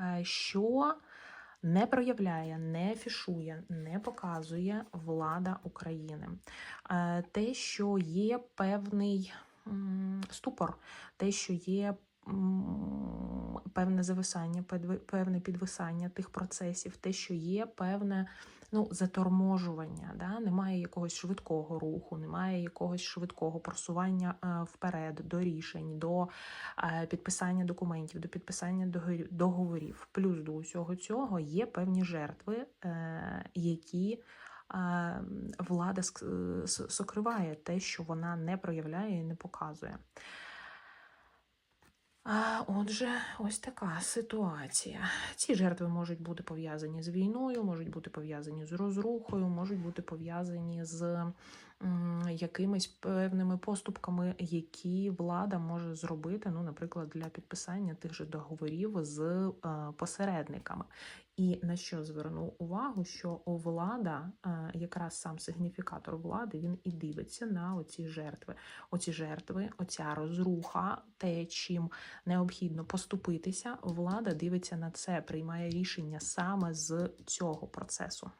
е, що не проявляє, не фішує, не показує влада України. Е, Те, що є певний ступор, те, що є певне зависання, певне підвисання тих процесів, те, що є певне ну, заторможування, да? немає якогось швидкого руху, немає якогось швидкого просування е, вперед до рішень, до е, підписання документів, до підписання договорів. Плюс до усього цього є певні жертви, е, які влада сокриває те, що вона не проявляє і не показує. А, Отже, ось така ситуація. Ці жертви можуть бути пов'язані з війною, можуть бути пов'язані з розрухою, можуть бути пов'язані з якимись певними поступками, які влада може зробити, ну, наприклад, для підписання тих же договорів з е, посередниками. І на що зверну увагу, що влада, е, якраз сам сигніфікатор влади, він і дивиться на оці жертви. Оці жертви, оця розруха, те, чим необхідно поступитися, влада дивиться на це, приймає рішення саме з цього процесу.